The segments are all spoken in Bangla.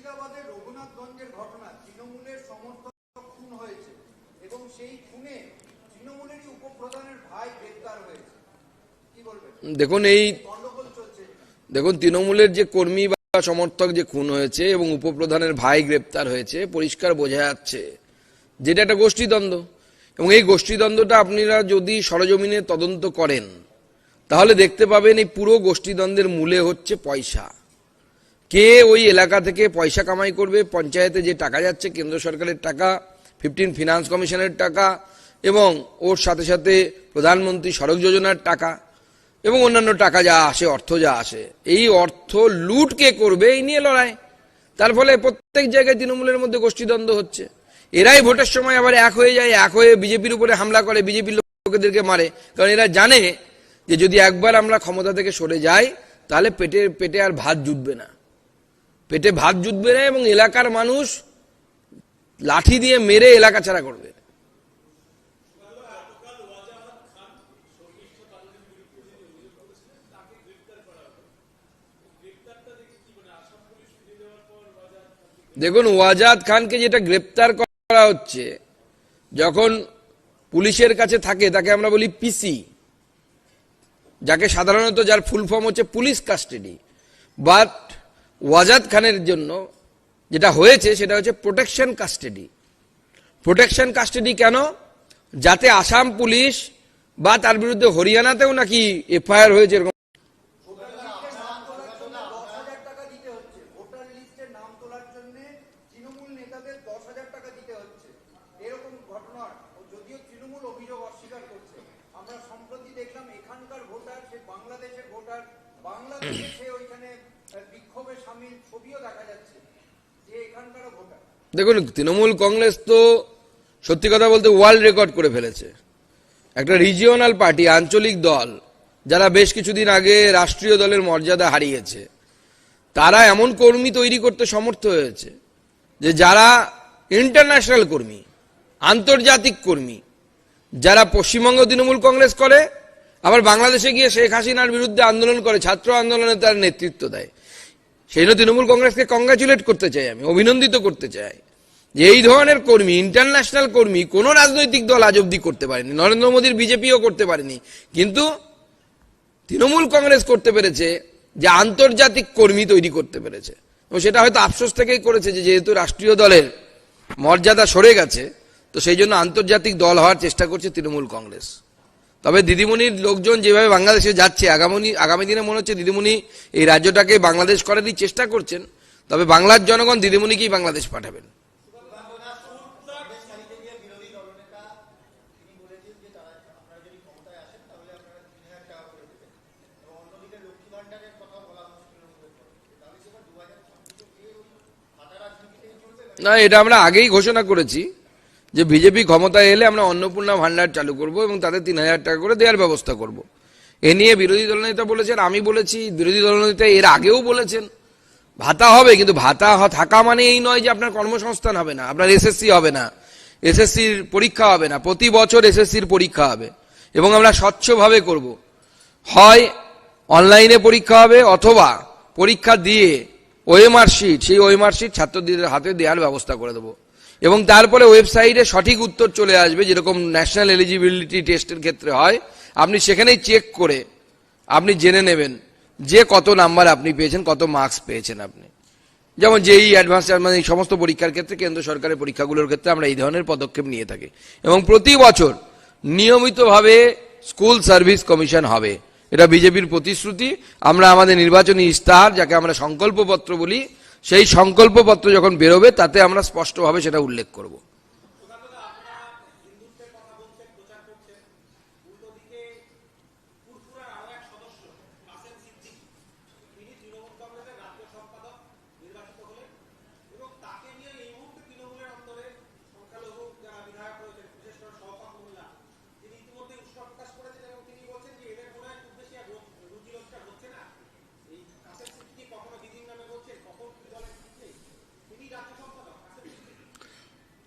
মুর্শিদাবাদের রঘুনাথগঞ্জের ঘটনা তৃণমূলের সমর্থক খুন হয়েছে এবং সেই খুনে তৃণমূলেরই উপপ্রধানের ভাই গ্রেপ্তার হয়েছে। কি বলবেন? দেখুন এই দেখুন তৃণমূলের যে কর্মী বা সমর্থক যে খুন হয়েছে এবং উপপ্রধানের ভাই গ্রেপ্তার হয়েছে পরিষ্কার বোঝা যাচ্ছে যেটা একটা গোষ্ঠীদ্বন্দ্ব। এবং এই গোষ্ঠীদ্বন্দ্বটা আপনারা যদি সরজমিনে তদন্ত করেন তাহলে দেখতে পাবেন এই পুরো গোষ্ঠীদ্বন্দ্বের মূলে হচ্ছে পয়সা। কে ওই এলাকা থেকে পয়সা কামাই করবে? পঞ্চায়েতে যে টাকা যাচ্ছে, কেন্দ্র সরকারের টাকা ফিফটিন ফিনান্স কমিশনের টাকা এবং ওর সাথে সাথে প্রধানমন্ত্রী সড়ক যোজনার টাকা এবং অন্যান্য টাকা যা আসে, অর্থ যা আসে, এই অর্থ লুট কে করবে? এই নিয়ে লড়াই। তার ফলে প্রত্যেক জায়গায় তৃণমূলের মধ্যে গোষ্ঠীদ্বন্দ্ব হচ্ছে। এরাই ভোটের সময় আবার এক হয়ে যায়, এক হয়ে বিজেপির উপরে হামলা করে, বিজেপির লোকেদেরকে মারে। কারণ এরা জানে যে যদি একবার আমরা ক্ষমতা থেকে সরে যাই, তাহলে পেটে পেটে আর ভাত জুটবে না। পেটে ভাত জুটবে না এবং এলাকার মানুষ লাঠি দিয়ে মেরে এলাকা ছাড়া করবে। দেখুন, ওয়াজাদ খানকে যেটা গ্রেপ্তার করা হচ্ছে, যখন পুলিশের কাছে থাকে, তাকে আমরা বলি পিসি যাকে সাধারণত যার ফুল ফর্ম হচ্ছে পুলিশ কাস্টাডি বাট ওয়াজাদ খানের জন্য যেটা হয়েছে, সেটা হচ্ছে প্রোটেকশন কাস্টাডি প্রোটেকশন কাস্টাডি কেন? যাতে আসাম পুলিশ বা তার বিরুদ্ধে হরিয়ানাতেও নাকি এফআইআর হয়েছে, এরকম দশ হাজার টাকা দিতে হচ্ছে ভোটার লিস্টে নাম তোলার জন্য তৃণমূল নেতাদের দশ হাজার টাকা দিতে হচ্ছে এরকম ঘটনার যদিও তৃণমূল অভিযোগ অস্বীকার করছে আমরা সম্প্রতি দেখলাম এখানকার ভোটার সে বাংলাদেশের ভোটার বাংলাদেশে সে ওইখানে আহ, বিক্ষোভে সামিল ছবিও দেখা যাচ্ছে যে এখানকারও ভোটার দেখুন, তৃণমূল কংগ্রেস তো সত্যি কথা বলতে ওয়ার্ল্ড রেকর্ড করে ফেলেছে। একটা রিজিওনাল পার্টি আঞ্চলিক দল, যারা বেশ কিছুদিন আগে রাষ্ট্রীয় দলের মর্যাদা হারিয়েছে, তারা এমন কর্মী তৈরি করতে সমর্থ হয়েছে যে যারা ইন্টারন্যাশনাল কর্মী, আন্তর্জাতিক কর্মী, যারা পশ্চিমবঙ্গ তৃণমূল কংগ্রেস করে, আবার বাংলাদেশে গিয়ে শেখ হাসিনার বিরুদ্ধে আন্দোলন করে, ছাত্র আন্দোলনে তার নেতৃত্ব দেয়। সেই জন্য তৃণমূল কংগ্রেসকে কংগ্রাচুলেট করতে চাই আমি, অভিনন্দিত করতে চাই। এই ধরনের কর্মী ইন্টারন্যাশনাল কর্মী কোন রাজনৈতিক দল আজ অব্দি করতে পারেনি। নরেন্দ্র মোদীর বিজেপিও করতে পারেনি। কিন্তু তৃণমূল কংগ্রেস করতে পেরেছে যে আন্তর্জাতিক কর্মী তৈরি করতে পেরেছে। এবং সেটা হয়তো আফসোস থেকেই করেছে যে যেহেতু রাষ্ট্রীয় দলের মর্যাদা সরে গেছে, তো সেই জন্য আন্তর্জাতিক দল হওয়ার চেষ্টা করছে তৃণমূল কংগ্রেস। তবে দিদিমণির লোকজন যেভাবে বাংলাদেশে যাচ্ছে, আগামী আগামী দিনে মনে হচ্ছে দিদিমণি এই রাজ্যটাকে বাংলাদেশ করারই চেষ্টা করছেন। তবে বাংলার জনগণ দিদিমণিকেই বাংলাদেশ পাঠাবেন। না, এটা আমরা আগেই ঘোষণা করেছি যে বিজেপি ক্ষমতায় এলে আমরা অন্নপূর্ণা ভান্ডার চালু করব এবং তাদের তিন হাজার টাকা করে দেওয়ার ব্যবস্থা করব। এ নিয়ে বিরোধী দলনেতা বলেছেন, আমি বলেছি, বিরোধী দলনেতা এর আগেও বলেছেন, ভাতা হবে, কিন্তু ভাতা থাকা মানে এই নয় যে আপনার কর্মসংস্থান হবে না, আপনার এসএসসি হবে না, এসএসসির পরীক্ষা হবে না, প্রতি বছর এসএসসির পরীক্ষা হবে এবং আমরা স্বচ্ছভাবে করব। হয় অনলাইনে পরীক্ষা হবে অথবা পরীক্ষা দিয়ে ওএমআর শিট সেই ওএমআর শিট ছাত্রদের হাতে দেওয়ার ব্যবস্থা করে দেবো। এবং তারপরে ওয়েবসাইটে সঠিক উত্তর চলে আসবে, যেরকম ন্যাশনাল এলিজিবিলিটি টেস্টের ক্ষেত্রে হয়। আপনি সেখানেই চেক করে আপনি জেনে নেবেন যে কত নাম্বার আপনি পেয়েছেন, কত মার্কস পেয়েছেন আপনি। যেমন যেই অ্যাডভান্স মানে এই সমস্ত পরীক্ষার ক্ষেত্রে, কেন্দ্র সরকারের পরীক্ষাগুলোর ক্ষেত্রে আমরা এই ধরনের পদক্ষেপ নিয়ে থাকি। এবং প্রতি বছর নিয়মিতভাবে স্কুল সার্ভিস কমিশন হবে। এটা বিজেপির প্রতিশ্রুতি। আমরা আমাদের নির্বাচনী ইস্তাহার, যাকে আমরা সংকল্পপত্র বলি, সেই সংকল্পপত্র যখন বেরোবে, তাতে আমরা স্পষ্টভাবে সেটা উল্লেখ করব।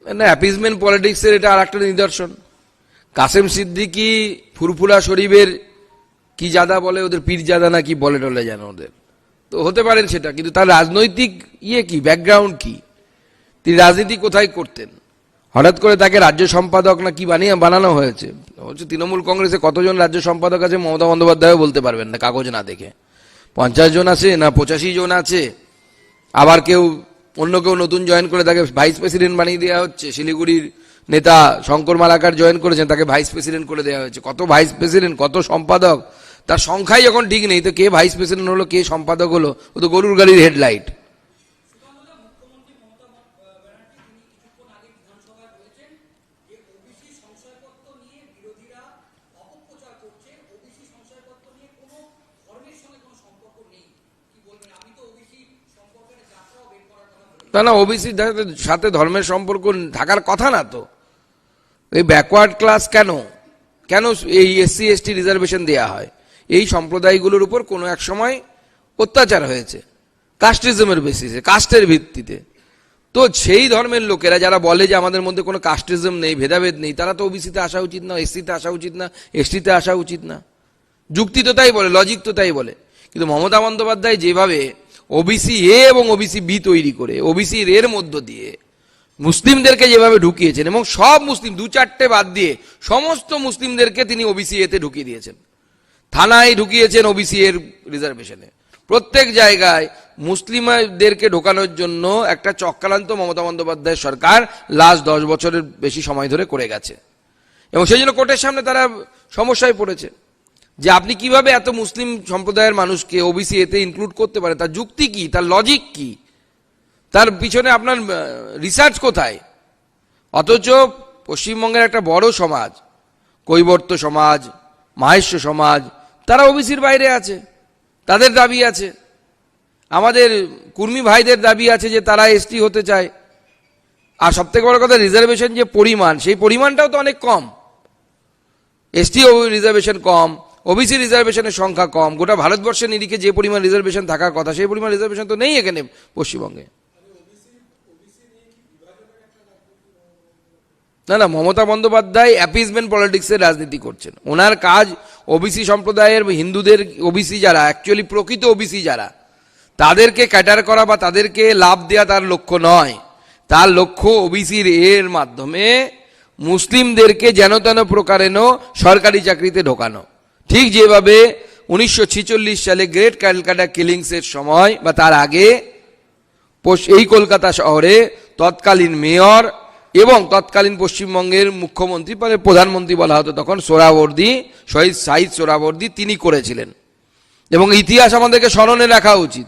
না অ্যাপিজমেন্ট পলিটিক্সের এটা আর একটা নিদর্শন। কাসেম সিদ্দিকি ফুরফুরা শরীফের কি জাদা বলে, ওদের পীর জাদা না কি বলে টলে যেন ওদের। তো হতে পারেন সেটা, কিন্তু তার রাজনৈতিক ইয়ে কি ব্যাকগ্রাউন্ড কি? তিনি রাজনীতি কোথায় করতেন? হঠাৎ করে তাকে রাজ্য সম্পাদক না কি বানিয়ে বানানো হয়েছে? হচ্ছে তৃণমূল কংগ্রেসে কতজন রাজ্য সম্পাদক আছে মমতা বন্দ্যোপাধ্যায়ও বলতে পারবেন না, কাগজ না দেখে। পঞ্চাশ জন আছে না পঁচাশি জন আছে, আবার কেউ অন্য কেউ নতুন জয়েন করে তাকে ভাইস প্রেসিডেন্ট বানিয়ে দেওয়া হচ্ছে। শিলিগুড়ির নেতা শঙ্কর মালাকার জয়েন করেছেন, তাকে ভাইস প্রেসিডেন্ট করে দেওয়া হয়েছে। কত ভাইস প্রেসিডেন্ট কত সম্পাদক? তার সংখ্যাই যখন ঠিক নেই, তো কে ভাইস প্রেসিডেন্ট হলো, কে সম্পাদক হলো? ও তো গরুর গাড়ির হেডলাইট না না ওবিসির সাথে ধর্মের সম্পর্ক থাকার কথা না তো। এই ব্যাকওয়ার্ড ক্লাস কেন? কেন এই এসসি এসটি রিজার্ভেশন দেওয়া হয়? এই সম্প্রদায়গুলোর উপর কোনো এক সময় অত্যাচার হয়েছে কাস্টিজমের বেসিসে কাস্টের ভিত্তিতে। তো সেই ধর্মের লোকেরা যারা বলে যে আমাদের মধ্যে কোনো কাস্টিজম নেই, ভেদাভেদ নেই, তারা তো ওবিসিতে আসা উচিত না এসসিতে আসা উচিত না এসটিতে আসা উচিত না। যুক্তি তো তাই বলে লজিক তো তাই বলে। কিন্তু মমতা বন্দ্যোপাধ্যায় যেভাবে ওবিসি এ এবং ওবিসি বি তৈরি করে ওবিসি এর মধ্য দিয়ে। মুসলিমদেরকে যেভাবে ঢুকিয়েছেন এবং সব মুসলিম, দু চারটে বাদ দিয়ে সমস্ত মুসলিমদেরকে তিনি ওবিসি এতে ঢুকিয়ে দিয়েছেন। থানায় ঢুকিয়েছেন ওবিসি এর রিজার্ভেশনে প্রত্যেক জায়গায় মুসলিমদেরকে ঢোকানোর জন্য একটা চক্রান্ত মমতা বন্দ্যোপাধ্যায় সরকার লাস্ট দশ বছরের বেশি সময় ধরে করে গেছে। এবং সেই জন্য কোর্টের সামনে তারা সমস্যায় পড়েছে। যে আপনি কীভাবে এত মুসলিম সম্প্রদায়ের মানুষকে ওবিসি এতে ইনক্লুড করতে পারে তার যুক্তি কি? তার লজিক কি? তার পিছনে আপনার রিসার্চ কোথায়? অথচ পশ্চিমবঙ্গের একটা বড় সমাজ, কৈবর্ত সমাজ মাহেশ্য সমাজ, তারা ওবিসির বাইরে আছে, তাদের দাবি আছে। আমাদের কুর্মী ভাইদের দাবি আছে যে তারা এসটি হতে চায়। আর সবথেকে বড় কথা রিজার্ভেশন যে পরিমাণ, সেই পরিমাণটাও তো অনেক কম। এসটি রিজার্ভেশন কম ওবিসি রিজার্ভেশনের সংখ্যা কম। গোটা ভারতবর্ষের নিরিখে যে পরিমাণ রিজার্ভেশন থাকার কথা, সেই পরিমাণ রিজার্ভেশন তো নেই এখানে পশ্চিমবঙ্গে। না না, মমতা বন্দ্যোপাধ্যায় অ্যাপিজমেন্ট পলিটিক্সের রাজনীতি করছেন। ওনার কাজ ওবিসি সম্প্রদায়ের হিন্দুদের ওবিসি যারা অ্যাকচুয়ালি প্রকৃত ওবিসি যারা, তাদেরকে ক্যাটার করা বা তাদেরকে লাভ দেওয়া তার লক্ষ্য নয়। তার লক্ষ্য ওবিসির এর মাধ্যমে মুসলিমদেরকে যেন তেন প্রকারেণ সরকারি চাকরিতে ঢোকানো। ঠিক যেভাবে উনিশশো ছেচল্লিশ সালে গ্রেট ক্যালকাটা কিলিংসের সময় বা তার আগে এই কলকাতা শহরে তৎকালীন মেয়র এবং তৎকালীন পশ্চিমবঙ্গের মুখ্যমন্ত্রী মানে প্রধানমন্ত্রী বলা হতো তখন, সোরাবর্দী, শহীদ সাহিদ সোরাবর্দী, তিনি করেছিলেন। এবং ইতিহাস আমাদেরকে স্মরণে রাখা উচিত।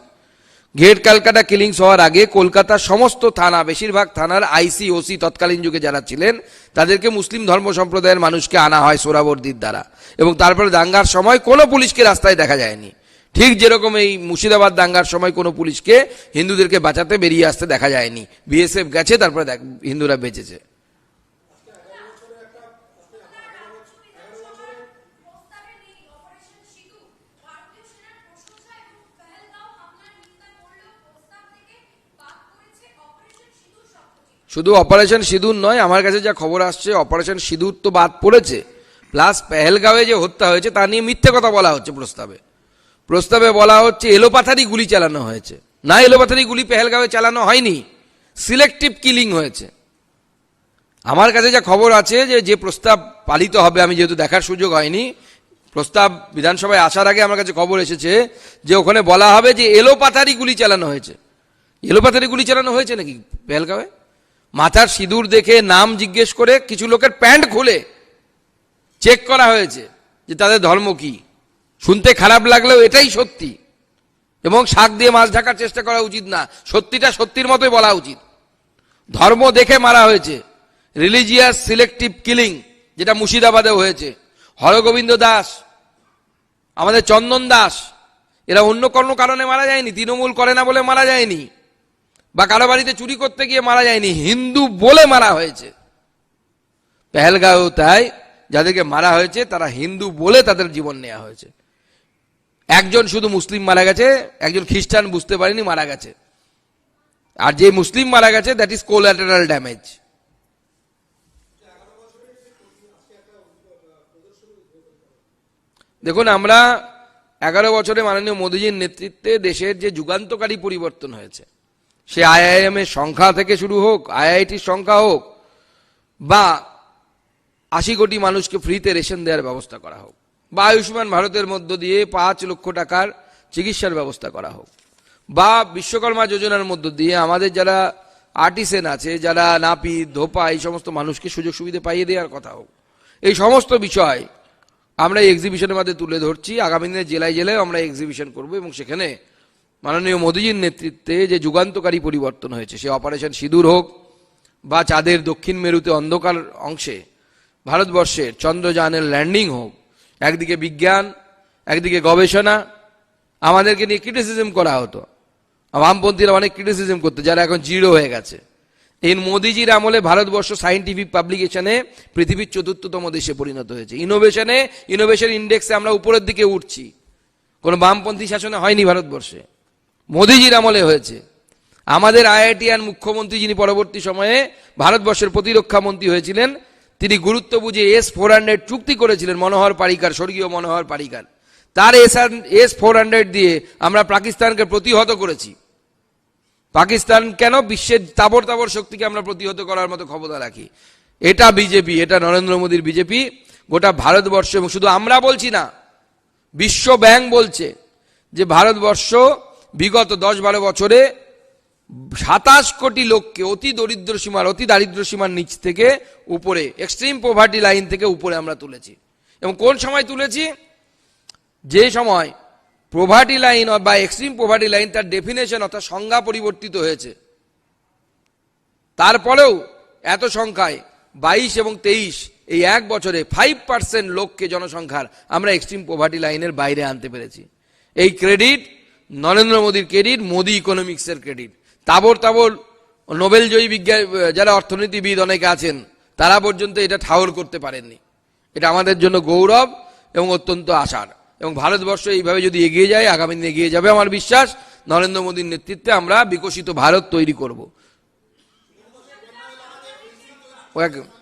গেট ক্যালকাটা কিলিংস হওয়ার আগে কলকাতার সমস্ত থানা, বেশিরভাগ থানার আইসি, ওসি তৎকালীন যুগে যারা ছিলেন, তাদেরকে মুসলিম ধর্ম সম্প্রদায়ের মানুষকে আনা হয় সোরাবর্দির দ্বারা। এবং তারপরে দাঙ্গার সময় কোনো পুলিশকে রাস্তায় দেখা যায়নি। ঠিক যেরকম এই মুর্শিদাবাদ দাঙ্গার সময় কোনো পুলিশকে হিন্দুদেরকে বাঁচাতে বেরিয়ে আসতে দেখা যায়নি। বিএসএফ গেছে, তারপরে হিন্দুরা বেঁচেছে। শুধু অপারেশন সিঁদুর নয়, আমার কাছে যা খবর আসছে, অপারেশন সিঁদুর তো বাদ পড়েছে। প্লাস পেহেলগাঁওয়ে যে হত্যা হয়েছে, তা নিয়ে মিথ্যে কথা বলা হচ্ছে প্রস্তাবে। প্রস্তাবে বলা হচ্ছে, এলোপাথারি গুলি চালানো হয়েছে। না এলোপাথারি গুলি পেহেলগাঁওয়ে চালানো হয়নি, সিলেক্টিভ কিলিং হয়েছে। আমার কাছে যা খবর আছে যে যে প্রস্তাব পালিত হবে, আমি যেহেতু দেখার সুযোগ হয়নি, প্রস্তাব বিধানসভায় আসার আগে আমার কাছে খবর এসেছে যে, ওখানে বলা হবে যে, এলোপাথারি গুলি চালানো হয়েছে। এলোপাথারি গুলি চালানো হয়েছে নাকি পেহেলগাঁওয়ে? মাথার সিঁদুর দেখে নাম জিজ্ঞেস করে কিছু লোকের প্যান্ট খুলে চেক করা হয়েছে যে তাদের ধর্ম কি। শুনতে খারাপ লাগলেও এটাই সত্যি। এবং শাক দিয়ে মাছ ঢাকার চেষ্টা করা উচিত না। সত্যিটা সত্যির মতোই বলা উচিত। ধর্ম দেখে মারা হয়েছে। রিলিজিয়াস সিলেক্টিভ কিলিং যেটা মুর্শিদাবাদে হয়েছে। হরগোবিন্দ দাস, আমাদের চন্দন দাস, এরা অন্য কোনো কারণে মারা যায়নি। তৃণমূল করে না বলে মারা যায়নি। বা কারও বাড়িতে চুরি করতে গিয়ে মারা যায়নি। হিন্দু বলে মারা হয়েছে। পেহেলগাঁও তাই যাদেরকে মারা হয়েছে, তারা হিন্দু বলে তাদের জীবন নেওয়া হয়েছে। একজন শুধু মুসলিম মারা গেছে, একজন খ্রিস্টান বুঝতে পারেনি মারা গেছে। আর যে মুসলিম মারা গেছে দ্যাট ইজ কোলাটারাল ড্যামেজ দেখুন, আমরা এগারো বছরে মাননীয় মোদীজির নেতৃত্বে দেশের যে যুগান্তকারী পরিবর্তন হয়েছে, সে আইআইএম এর সংখ্যা থেকে শুরু হোক, আইআইটির সংখ্যা হোক, বা আশি কোটি মানুষকে ফ্রিতে রেশন দেওয়ার ব্যবস্থা করা হোক। বা আয়ুষ্মান ভারতের মধ্য দিয়ে পাঁচ লক্ষ টাকার চিকিৎসার ব্যবস্থা করা হোক। বা বিশ্বকর্মা যোজনার মধ্য দিয়ে আমাদের যারা আর্টিসেন আছে, যারা নাপি ধোপা, এই সমস্ত মানুষকে সুযোগ সুবিধা পাইয়ে দেওয়ার কথা হোক। এই সমস্ত বিষয় আমরা এই এক্সিবিশনের মধ্যে তুলে ধরছি। আগামী দিনে জেলায় জেলায় আমরা এক্সিবিশন করব এবং সেখানে মাননীয় মোদীজির নেতৃত্বে যে যুগান্তকারী পরিবর্তন হয়েছে, সে অপারেশন সিঁদুর হোক বা চাঁদের দক্ষিণ মেরুতে অন্ধকার অংশে ভারতবর্ষের চন্দ্রযানের ল্যান্ডিং হোক, একদিকে বিজ্ঞান, একদিকে গবেষণা, আমাদেরকে নিয়ে ক্রিটিসিজম করা হতো। বামপন্থীরা অনেক ক্রিটিসিজম করতো, যারা এখন জিরো হয়ে গেছে। এই মোদিজির আমলে ভারতবর্ষ সাইন্টিফিক পাবলিকেশনে পৃথিবীর চতুর্থতম দেশে পরিণত হয়েছে। ইনোভেশনে ইনোভেশন ইন্ডেক্সে আমরা উপরের দিকে উঠছি। কোনো বামপন্থী শাসনে হয়নি ভারতবর্ষে। মোদিজির আমলে হয়েছে। আমাদের আইআইটিআন মুখ্যমন্ত্রী যিনি পরবর্তী সময়ে ভারতবর্ষের প্রতিরক্ষা মন্ত্রী হয়েছিলেন তিনি গুরুত্ব বুঝে এস ফোর হান্ড্রেড চুক্তি করেছিলেন, মনোহর পারিকার, স্বর্গীয় মনোহর পারিকার। তার এস এস ফোর হান্ড্রেড দিয়ে আমরা পাকিস্তানকে প্রতিহত করেছি। পাকিস্তান কেন বিশ্বের তাবর তাবর শক্তিকে আমরা প্রতিহত করার মতো ক্ষমতা রাখি? এটা বিজেপি, এটা নরেন্দ্র মোদীর বিজেপি, গোটা ভারতবর্ষ, এবং শুধু আমরা বলছি না, বিশ্ব ব্যাংক বলছে যে ভারতবর্ষ বিগত দশ বারো বছরে সাতাশ কোটি লোককে, অতি দরিদ্র সীমার, অতি দারিদ্র সীমার নিচ থেকে উপরে এক্সট্রিম পোভার্টি লাইন থেকে উপরে আমরা তুলেছি। এবং কোন সময় তুলেছি? যে সময় পোভার্টি লাইন বা এক্সট্রিম পোভার্টি লাইন তার ডেফিনেশন অর্থাৎ সংজ্ঞা পরিবর্তিত হয়েছে। তারপরেও এত সংখ্যায়, বাইশ এবং তেইশ, এই এক বছরে ফাইভ পার্সেন্ট লোককে জনসংখ্যার আমরা এক্সট্রিম পোভার্টি লাইনের বাইরে আনতে পেরেছি। এই ক্রেডিট নরেন্দ্র মোদীর ক্রেডিট মোদি ইকোনমিক্সের ক্রেডিট তাবর তাবর নোবেল জয়ী বিজ্ঞান, যারা অর্থনীতিবিদ অনেকে আছেন, তারা পর্যন্ত এটা ঠাওর করতে পারেননি। এটা আমাদের জন্য গৌরব এবং অত্যন্ত আশার। এবং ভারতবর্ষ এইভাবে যদি এগিয়ে যায়, আগামী দিনে এগিয়ে যাবে আমার বিশ্বাস, নরেন্দ্র মোদীর নেতৃত্বে আমরা বিকশিত ভারত তৈরি করব। করব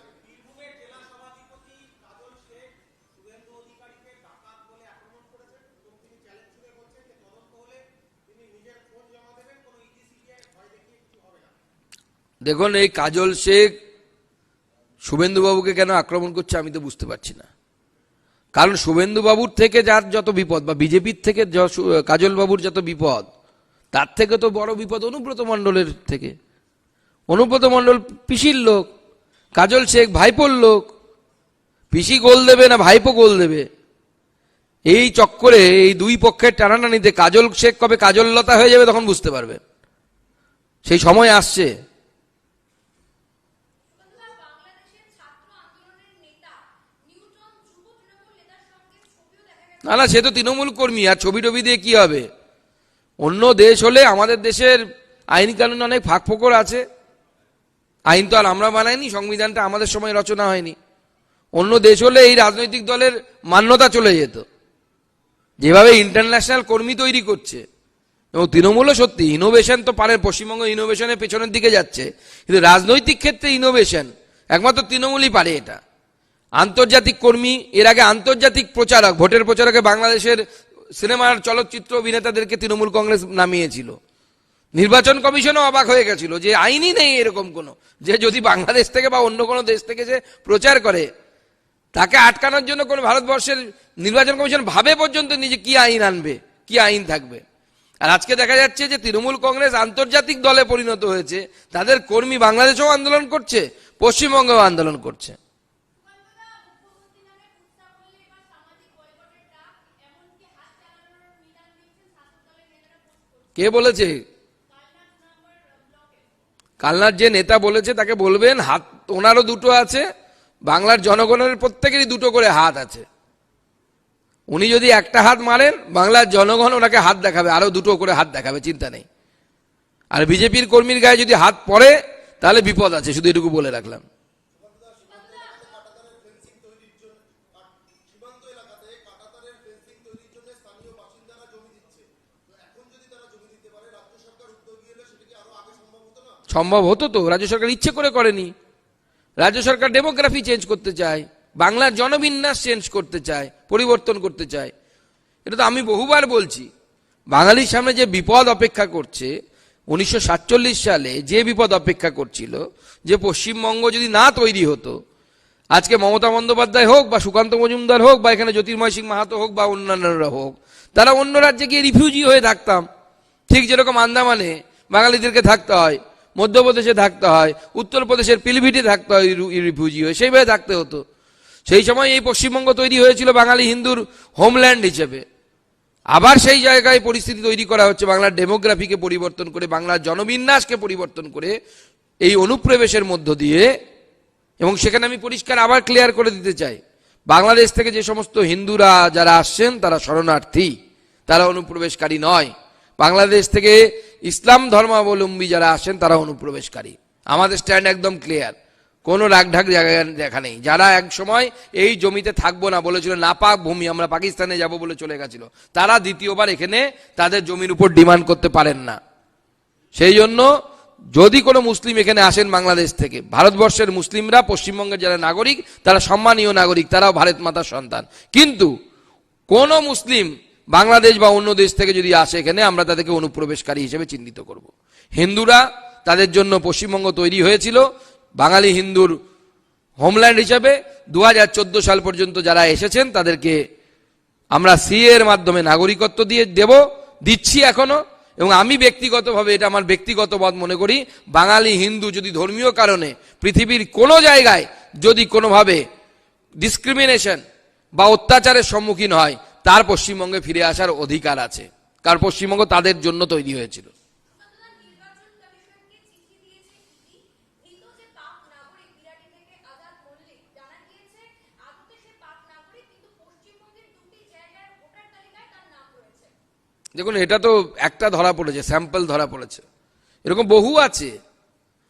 দেখুন, এই কাজল শেখ শুভেন্দুবাবুকে কেন আক্রমণ করছে আমি তো বুঝতে পারছি না। কারণ শুভেন্দুবাবুর থেকে যার যত বিপদ বা বিজেপির থেকে কাজলবাবুর যত বিপদ, তার থেকে তো বড় বিপদ অনুব্রত মণ্ডলের থেকে। অনুব্রত মণ্ডল পিসির লোক, কাজল শেখ ভাইপোর লোক। পিসি গোল দেবে না ভাইপো গোল দেবে? এই চক্করে, এই দুই পক্ষের টানাটানিতে কাজল শেখ কবে কাজললতা হয়ে যাবে তখন বুঝতে পারবেন। সেই সময় আসছে বন্ধুরা বাংলাদেশের ছাত্র আন্দোলনের নেতা নিউটন যুব তৃণমূল নেতার সঙ্গে ছবিও দেখা গেছে না না, সে তো তৃণমূল কর্মী, আর ছবি টবি দিয়ে কি হবে? অন্য দেশ হলে আমাদের দেশের আইন কানুন অনেক ফাঁক ফোকর আছে। আইন তো আর আমরা বানাইনি, সংবিধানটা আমাদের সময় রচনা হয়নি। অন্য দেশ হলে এই রাজনৈতিক দলের মান্যতা চলে যেত। যেভাবে ইন্টারন্যাশনাল কর্মী তৈরি করছে। এবং তৃণমূলও সত্যি ইনোভেশন তো পারে পশ্চিমবঙ্গ ইনোভেশনের পেছনের দিকে যাচ্ছে। কিন্তু রাজনৈতিক ক্ষেত্রে ইনোভেশন একমাত্র তৃণমূলই পারে এটা। আন্তর্জাতিক কর্মী, এর আগে আন্তর্জাতিক প্রচারক, ভোটের প্রচারকে বাংলাদেশের সিনেমার চলচ্চিত্র অভিনেতাদেরকে তৃণমূল কংগ্রেস নামিয়েছিল। নির্বাচন কমিশনও অবাক হয়ে গেছিল যে আইনই নেই এরকম কোনো। যে যদি বাংলাদেশ থেকে বা অন্য কোনো দেশ থেকে যে প্রচার করে, তাকে আটকানোর জন্য কোন ভারতবর্ষের নির্বাচন কমিশন ভাবে পর্যন্ত নিজে কি আইন আনবে, কি আইন থাকবে। আর আজকে দেখা যাচ্ছে যে তৃণমূল কংগ্রেস আন্তর্জাতিক দলে পরিণত হয়েছে, তাদের কর্মী বাংলাদেশেও আন্দোলন করছে, পশ্চিমবঙ্গেও আন্দোলন করছে। কে বলেছে? কালনার যে নেতা বলেছে, তাকে বলবেন, হাত, ওনারও দুটো আছে, বাংলার জনগণের প্রত্যেকেরই দুটো করে হাত আছে। উনি যদি একটা হাত মারেন, বাংলার জনগণ ওনাকে হাত দেখাবে আরও দুটো করে হাত দেখাবে, চিন্তা নেই। আর বিজেপির কর্মীর গায়ে যদি হাত পড়ে, তাহলে বিপদ আছে, শুধু এটুকু বলে রাখলাম। সম্ভব হতো তো? রাজ্য সরকার ইচ্ছে করে করেনি। রাজ্য সরকার ডেমোগ্রাফি চেঞ্জ করতে চায়, বাংলার জনবিন্যাস চেঞ্জ করতে চায়, পরিবর্তন করতে চায়। এটা তো আমি বহুবার বলছি। বাঙালির সামনে যে বিপদ অপেক্ষা করছে, উনিশশো সাতচল্লিশ সালে যে বিপদ অপেক্ষা করছিল, যে পশ্চিমবঙ্গ যদি না তৈরি হতো, আজকে মমতা বন্দ্যোপাধ্যায় হোক বা সুকান্ত মজুমদার হোক বা এখানে জ্যোতির্ময় সিং মাহাতো হোক বা অন্যান্যরা হোক, তারা অন্য রাজ্যে গিয়ে রিফিউজি হয়ে থাকতাম। ঠিক যেরকম আন্দামানে বাঙালিদেরকে থাকতে হয়। মধ্যপ্রদেশে থাকতে হয়, উত্তরপ্রদেশের পিলিভিটে থাকতে হয় রিফিউজি হয়ে। সেইভাবে থাকতে হতো। সেই সময় এই পশ্চিমবঙ্গ তৈরি হয়েছিল বাঙালি হিন্দুর হোমল্যান্ড হিসেবে। আবার সেই জায়গায় পরিস্থিতি তৈরি করা হচ্ছে, বাংলার ডেমোগ্রাফিকে পরিবর্তন করে, বাংলার জনবিন্যাসকে পরিবর্তন করে এই অনুপ্রবেশের মধ্য দিয়ে। এবং সেখানে আমি পরিষ্কার আবার ক্লিয়ার করে দিতে চাই। বাংলাদেশ থেকে যে সমস্ত হিন্দুরা যারা আসছেন, তারা শরণার্থী। তারা অনুপ্রবেশকারী নয়। বাংলাদেশ থেকে ইসলাম ধর্মাবলম্বী যারা আসেন, তারা অনুপ্রবেশকারী। আমাদের স্ট্যান্ড একদম ক্লিয়ার কোনো রাগঢাক জায়গা দেখা নেই। যারা এক সময় এই জমিতে থাকব না বলেছিল, নাপাক ভূমি, আমরা পাকিস্তানে যাব বলে চলে গেছিল, তারা দ্বিতীয়বার এখানে তাদের জমির উপর ডিমান্ড করতে পারেন না। সেই জন্য যদি কোনো মুসলিম এখানে আসেন বাংলাদেশ থেকে, ভারতবর্ষের মুসলিমরা, পশ্চিমবঙ্গের যারা নাগরিক, তারা সম্মানীয় নাগরিক, তারাও ভারত মাতার সন্তান। কিন্তু কোন মুসলিম বাংলাদেশ বা অন্য দেশ থেকে যদি আসে এখানে, আমরা তাদেরকে অনুপ্রবেশকারী হিসেবে চিহ্নিত করব। হিন্দুরা তাদের জন্য পশ্চিমবঙ্গ তৈরি হয়েছিল বাঙালি হিন্দুর হোমল্যান্ড হিসাবে দু হাজার চোদ্দ সাল পর্যন্ত যারা এসেছেন, তাদেরকে আমরা সি এর মাধ্যমে নাগরিকত্ব দিয়ে দেব, দিচ্ছি এখনও এবং আমি ব্যক্তিগতভাবে, এটা আমার ব্যক্তিগত মত মনে করি, বাঙালি হিন্দু যদি ধর্মীয় কারণে পৃথিবীর কোনো জায়গায় যদি কোনোভাবে ডিসক্রিমিনেশন বা অত্যাচারের সম্মুখীন হয় তার পশ্চিমবঙ্গে ফিরে আসার অধিকার আছে। কারণ পশ্চিমবঙ্গ তাদের জন্য তৈরি হয়েছিল। দেখুন, এটা তো একটা ধরা পড়েছে, স্যাম্পল ধরা পড়েছে। এরকম বহু আছে।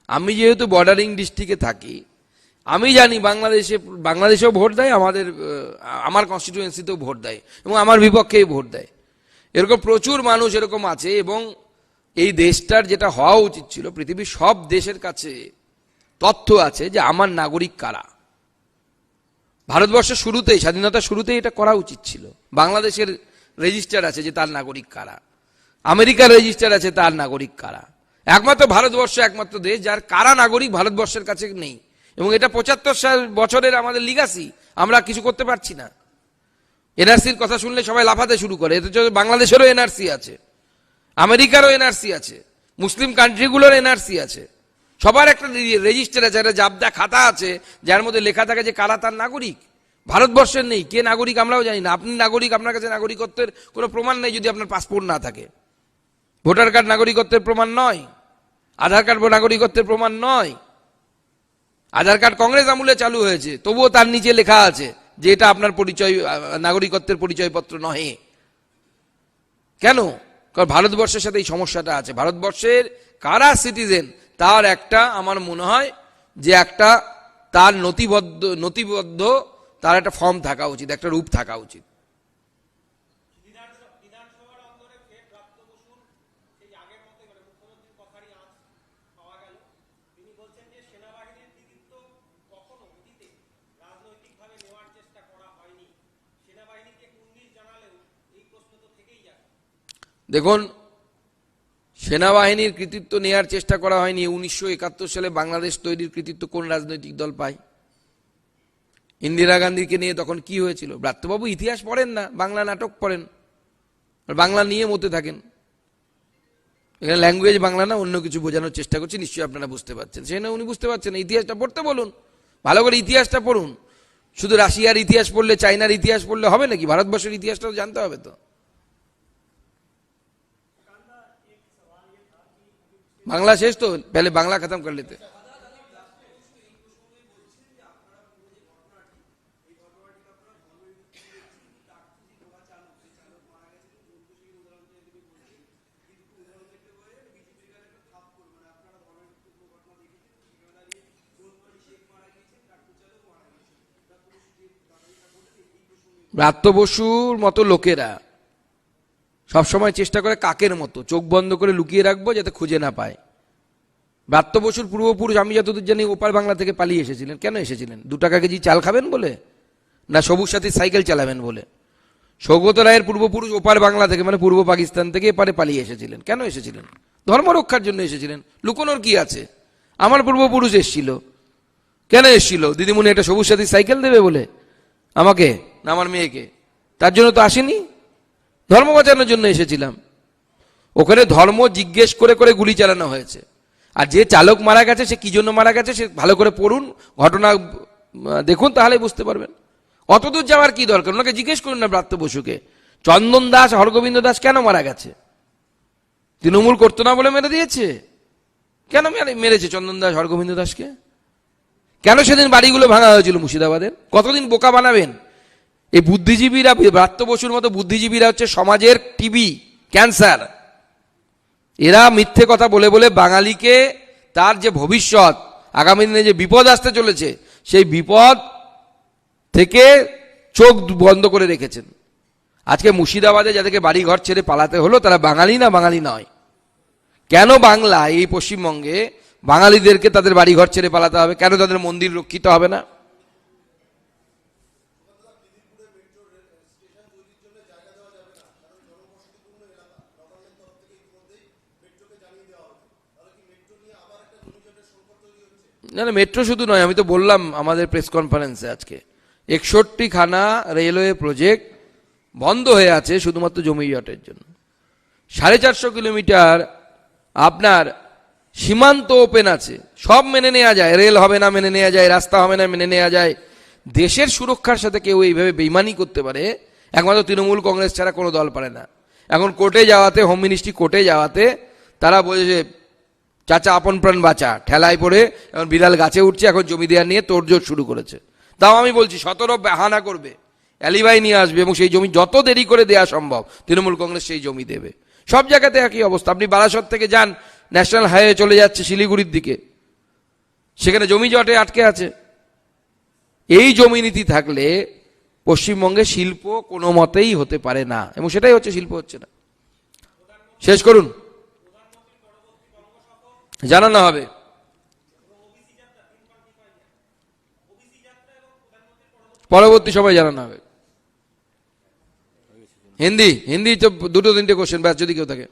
আমি যেহেতু বর্ডারিং ডিস্ট্রিক্টে থাকি আমি জানি বাংলাদেশে, বাংলাদেশেও ভোট দেয়, আমাদের আমার কনস্টিটিউয়েন্সিতেও ভোট দেয়, এবং আমার বিপক্ষেই ভোট দেয়। এরকম প্রচুর মানুষ এরকম আছে, এবং এই দেশটার যেটা হওয়া উচিত ছিল, পৃথিবীর সব দেশের কাছে তথ্য আছে যে আমার নাগরিক কারা। ভারতবর্ষের শুরুতেই স্বাধীনতা শুরুতেই এটা করা উচিত ছিল। বাংলাদেশের রেজিস্টার আছে যে তার নাগরিক কারা। আমেরিকার রেজিস্টার আছে তার নাগরিক কারা। একমাত্র ভারতবর্ষ একমাত্র দেশ, যার কারা নাগরিক ভারতবর্ষের কাছে নেই। এবং এটা পঁচাত্তর সাল বছরের আমাদের লিগাসি আমরা কিছু করতে পারছি না। এনআরসির কথা শুনলে সবাই লাফাতে শুরু করে। এতে বাংলাদেশেরও এনআরসি আছে, আমেরিকারও এনআরসি আছে, মুসলিম কান্ট্রিগুলোর এনআরসি আছে। সবার একটা রেজিস্টার আছে, একটা জাবদা খাতা আছে, যার মধ্যে লেখা থাকে যে কারা তার নাগরিক। ভারতবর্ষের নেই, কে নাগরিক আমরাও জানি না। আপনি নাগরিক, আপনার কাছে নাগরিকত্বের কোনো প্রমাণ নেই যদি আপনার পাসপোর্ট না থাকে। ভোটার কার্ড নাগরিকত্বের প্রমাণ নয়। আধার কার্ড নাগরিকত্বের প্রমাণ নয়। আধার কার্ড কংগ্রেস আমলে চালু হয়েছে, তবুও তার নিচে লেখা আছে যে এটা আপনার পরিচয় নাগরিকত্বের পরিচয়পত্র নহে। কেন? কারণ ভারতবর্ষের সাথে এই সমস্যাটা আছে। ভারতবর্ষের কারা সিটিজেন তার একটা আমার মনে হয় যে একটা তার নথিবদ্ধ নথিবদ্ধ, তার একটা ফর্ম থাকা উচিত, একটা রূপ থাকা উচিত বিধানসভার অন্দরে ফের প্রাপ্ত বসুন সেই আগের মতো এবারে মুখ্যমন্ত্রীর কথারই আঁচ পাওয়া গেল তিনি বলছেন যে সেনাবাহিনীর কৃতিত্ব কখনো অতীতে রাজনৈতিকভাবে নেওয়ার চেষ্টা করা হয়নি সেনাবাহিনীকে কুর্নিশ জানালেও এই প্রশ্ন তো থেকেই যাবে দেখুন সেনাবাহিনীর কৃতিত্ব নেয়ার চেষ্টা করা হয়নি। উনিশশো একাত্তর সালে বাংলাদেশ তৈরির কৃতিত্ব কোন রাজনৈতিক দল পায়? ইন্দিরা গান্ধীকে নিয়ে তখন কি হয়েছিল? ব্রাত্যবাবু ইতিহাস পড়েন না বাংলা নাটক পড়েন বাংলা নিয়ে মতে থাকেন। এখানে ল্যাঙ্গুয়েজ বাংলা না অন্য কিছু বোঝানোর চেষ্টা করছি নিশ্চয়ই আপনারা বুঝতে পারছেন। সেখানে উনি বুঝতে পারছেন না, ইতিহাসটা পড়তে বলুন ভালো করে ইতিহাসটা পড়ুন। শুধু রাশিয়ার ইতিহাস পড়লে চায়নার ইতিহাস পড়লে হবে নাকি? ভারতবর্ষের ইতিহাসটাও জানতে হবে তো। बांग्ला शेष तो पहले बांग्ला खत्म कर लेते ব্রাত্য বসুর মতো লোকেরা সবসময় চেষ্টা করে কাকের মতো, চোখ বন্ধ করে লুকিয়ে রাখব যাতে খুঁজে না পায়। ব্রাত্য বসুর পূর্বপুরুষ, আমি যতদূর জানি, ওপার বাংলা থেকে পালিয়ে এসেছিলেন। কেন এসেছিলেন? দু টাকা কেজি চাল খাবেন বলে? না সবুজ সাথী সাইকেল চালাবেন বলে? সৌগত রায়ের পূর্বপুরুষ ওপার বাংলা থেকে মানে পূর্ব পাকিস্তান থেকে এপারে পালিয়ে এসেছিলেন। কেন এসেছিলেন? ধর্ম রক্ষার জন্য এসেছিলেন। লুকোনোর কি আছে? আমার পূর্বপুরুষ এসেছিল। কেন এসেছিল? দিদিমণি একটা সবুজ সাথী সাইকেল দেবে বলে? আমাকে? না, আমার মেয়েকে? তার জন্য তো আসেনি? ধর্ম বাঁচানোর জন্য এসেছিলাম। ওখানে ধর্ম জিজ্ঞেস করে করে গুলি চালানো হয়েছে। আর যে চালক মারা গেছে, সে কি জন্য মারা গেছে, সে ভালো করে পড়ুন, ঘটনা দেখুন, তাহলে বুঝতে পারবেন। অতদূর যাওয়ার কি দরকার? ওনাকে জিজ্ঞেস করুন না ব্রাত্য বসুকে, চন্দন দাস, হরগোবিন্দ দাস কেন মারা গেছে? তৃণমূল করতো না বলে মেরে দিয়েছে? কেন মেরে- মেরেছে চন্দন দাস, হরগোবিন্দ দাসকে? কেন সেদিন বাড়িগুলো ভাঙা হয়েছিল মুর্শিদাবাদের? কতদিন বোকা বানাবেন? এই বুদ্ধিজীবীরা ব্রাত্য বসুর মতো বুদ্ধিজীবীরা হচ্ছে সমাজের টিবি, ক্যান্সার। এরা মিথ্যে কথা বলে বলে বাঙালিকে তার যে ভবিষ্যৎ, আগামী দিনে যে বিপদ আসতে চলেছে, সেই বিপদ থেকে চোখ বন্ধ করে রেখেছেন। আজকে মুর্শিদাবাদে যাদেরকে বাড়ি ঘর ছেড়ে পালাতে হলো, তারা বাঙালি না বাঙালি নয়? কেন বাংলা এই পশ্চিমবঙ্গে বাঙালিদেরকে তাদের বাড়ি ঘর ছেড়ে পালাতে হবে? কেন তাদের মন্দির রক্ষিত হবে না? না না মেট্রো শুধু নয়, আমি তো বললাম আমাদের প্রেস কনফারেন্সে আজকে। একষট্টি খানা রেলওয়ে প্রজেক্ট বন্ধ হয়ে আছে শুধুমাত্র জমি জটের জন্য। সাড়ে চারশো কিলোমিটার আপনার সীমান্ত ওপেন আছে। সব মেনে নেওয়া যায় রেল হবে না মেনে নেওয়া যায়, রাস্তা হবে না মেনে নেওয়া যায়। দেশের সুরক্ষার সাথে কেউ এইভাবে বেইমানি করতে পারে, একমাত্র তৃণমূল কংগ্রেস ছাড়া কোনো দল পারে না। এখন কোর্টে যাওয়াতে হোম মিনিস্ট্রি কোর্টে যাওয়াতে তারা বলেছে চাচা আপন প্রাণ বাঁচা, ঠেলায় পড়ে এখন বিড়াল গাছে উঠছে, এখন জমি দেওয়া নিয়ে তোড়জোড় শুরু করেছে। তাও আমি বলছি, সতেরো বাহানা করবে, অ্যালিবাই নিয়ে আসবে এবং সেই জমি যত দেরি করে দেওয়া সম্ভব, তৃণমূল কংগ্রেস সেই জমি দেবে। সব জায়গাতে একই অবস্থা। আপনি বারাসত থেকে যান, ন্যাশনাল হাইওয়ে চলে যাচ্ছে শিলিগুড়ির দিকে। সেখানে জমি জটে আটকে আছে। এই জমি নীতি থাকলে পশ্চিমবঙ্গে শিল্প কোনো মতেই হতে পারে না। এবং সেটাই হচ্ছে, শিল্প হচ্ছে না। শেষ করুন। জানানো হবে। পরবর্তী সময় জানানো হবে। হিন্দি হিন্দি তো দুটো তিনটে কোশ্চেন ব্যাস, যদি কেউ থাকে।